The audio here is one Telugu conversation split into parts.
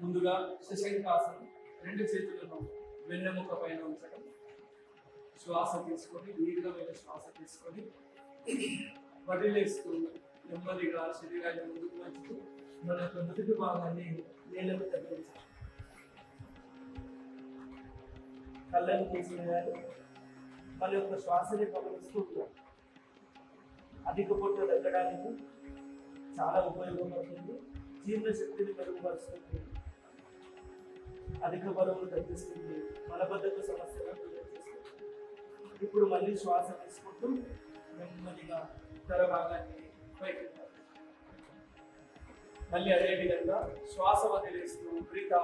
ముందుగా శశంకాసనం రెండు చేతులను వెన్నెముక పైన ఉంచడం. శ్వాస తీసుకొని దీర్ఘమైన శ్వాస తీసుకొని వదిలేస్తూ నెమ్మదిగా శరీరాన్ని ముందుకు వచ్చుతూ మన యొక్క మొదటి భాగాన్ని నేలకు తగ్గించాలి కళ్ళను కళ్ళని తీసివేయాలి మన యొక్క శ్వాసని గమనిస్తూ ఉండాలి. అధిక పొట్టు తగ్గడానికి చాలా ఉపయోగపడుతుంది. జీర్ణశక్తిని మెరుగుపరుస్తుంది. అధిక బరువులు తగ్గిస్తుంది మలబద్ధక సమస్యలను దూరం చేస్తుంది ఇప్పుడు మళ్ళీ శ్వాస తీసుకుంటూ నెమ్మదిగా తల భాగాన్ని బయట మళ్ళీ అదే విధంగా శ్వాస వదిలేస్తూ ప్రీత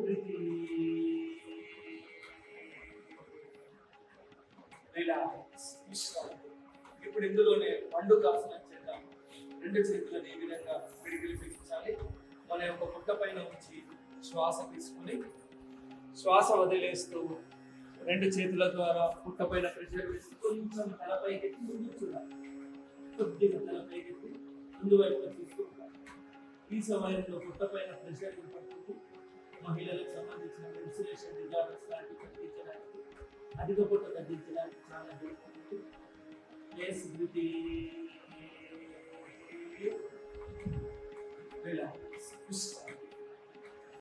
ప్రీతి రిలాక్స్ విశ్రాంతి ఇప్పుడు ఇందులోనే పండు కాసిన చేద్దాం రెండు చేతులను ఈ విధంగా పిడికిలి బిగించాలి మన యొక్క పుట్ట పైన ఉంచి శ్వాస తీసుకుని శ్వాస వదిలేస్తూ రెండు చేతుల ద్వారా పుట్ట పైన ప్రెషర్ వేసి కొంచెం తలపైకి ముందు చూడాలి. కొద్దిగా తలపైకి ముందు వైపు ఈ సమయంలో పుట్ట పైన ప్రెషర్ పడుతుంది మహిళలకు సంబంధించిన మెన్సురేషన్ డిజార్డర్స్ లాంటివి తగ్గించడానికి అధిక పుట్ట తగ్గించడానికి చాలా హెల్ప్ ఎస్ బ్యూటీ రిలాక్స్